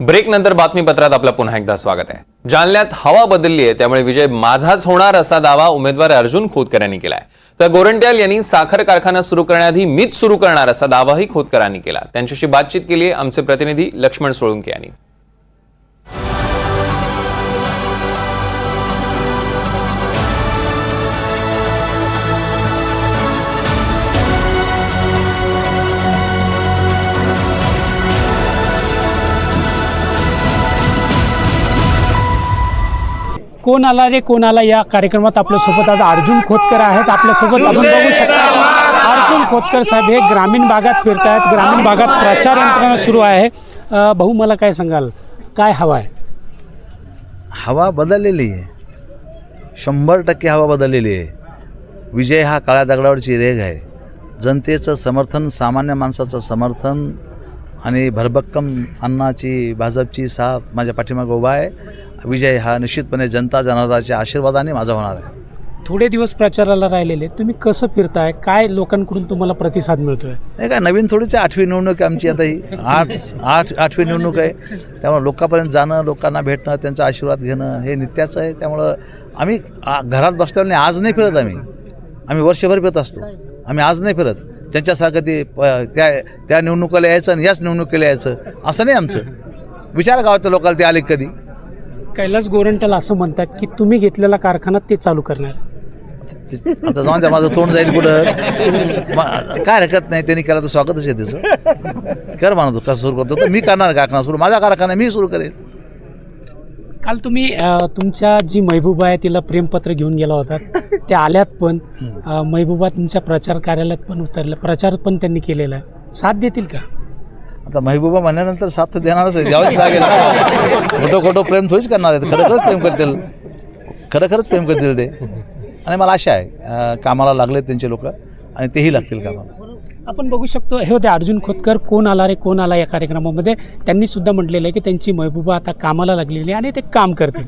Break नंतर बातमीपत्रात आपलं पुन्हा एकदा स्वागत आहे. जालन्यात हवा बदलली आहे त्यामुळे विजय माझाच होणार असा दावा उमेदवार अर्जुन खोतकर यांनी केलाय. तर गोरंट्याल यांनी साखर कारखाना सुरू करण्याआधी मीच सुरू करणार असा दावाही खोतकरांनी केला. त्यांच्याशी बातचीत केली आमचे प्रतिनिधी लक्ष्मण सोळुंके यांनी. कोण आला रे कोण आला या कार्यक्रमात आपल्यासोबत आज अर्जुन खोतकर आहेत. आपल्यासोबत आपण बघू शकता अर्जुन खोतकर साहेब हे ग्रामीण भागात फिरत आहेत ग्रामीण भागात प्रचार यंत्रणा सुरू आहे. भाऊ मला काय सांगाल? काय हवं आहे? हवा बदललेली आहे. शंभर टक्के हवा बदललेली आहे. विजय हा काळ्या दगडावरची रेघ आहे. जनतेचं समर्थन सामान्य माणसाचं समर्थन आणि भरभक्कम अन्नाची भाजपची साथ माझ्या पाठीमागं उभा आहे. विजय हा निश्चितपणे जनता जनार्दनाच्या आशीर्वादाने माझा होणार आहे. थोडे दिवस प्रचाराला राहिलेले तुम्ही कसं फिरताय? काय लोकांकडून तुम्हाला प्रतिसाद मिळतोय? नाही काय नवीन थोडीच आठवी निवडणूक आहे आमची आता ही. आठ आठ आठवी निवडणूक आहे. त्यामुळे लोकांपर्यंत जाणं लोकांना भेटणं त्यांचा आशीर्वाद घेणं हे नित्याचं आहे. त्यामुळं आम्ही घरात बसल्याने आज नाही फिरत आम्ही. आम्ही वर्षभर फिरत असतो. आम्ही आज नाही फिरत. त्यांच्यासारखं ते त्या त्या निवडणुकीला यायचं आणि याच निवडणुकीला यायचं. असं नाही आमचं. विचार गावातल्या लोकांना ते आले कधी. कैलास गोरंट्याला असं म्हणतात की तुम्ही घेतलेला कारखाना ते चालू करणार. आता जाऊन द्या माझं तोंड जाईल कुठं म- काय हरकत नाही त्यांनी केलं तर स्वागतच आहे त्याचं. कर म्हणतो कसं सुरू करतो. तर मी करणार कारखाना सुरू. माझा कारखाना मी सुरू करेन काल तुम्ही अ, तुमच्या जी महबूबा आहे तिला प्रेमपत्र घेऊन गेला होता. त्या आल्यात पण अ, महबूबा तुमच्या प्रचार कार्यालयात पण उतरल्या प्रचार पण त्यांनी केलेला आहे. साथ देतील का? आता महबूबा म्हणल्यानंतर साथ देणारच आहे द्यावंच लागेल. खोटं खोटं प्रेम थोडीच करणार आहेत खरंच प्रेम करतील. खरं खरंच प्रेम करतील ते. आणि मला आशा आहे कामाला लागले त्यांचे लोक आणि तेही लागतील कामाला. आपण बघू शकतो हे होते अर्जुन खोतकर कोण आला रे कोण आला या कार्यक्रमामध्ये? त्यांनी सुद्धा म्हटलेलं आहे की त्यांची महबूबा आता कामाला लागलेली आहे आणि ते काम करतील.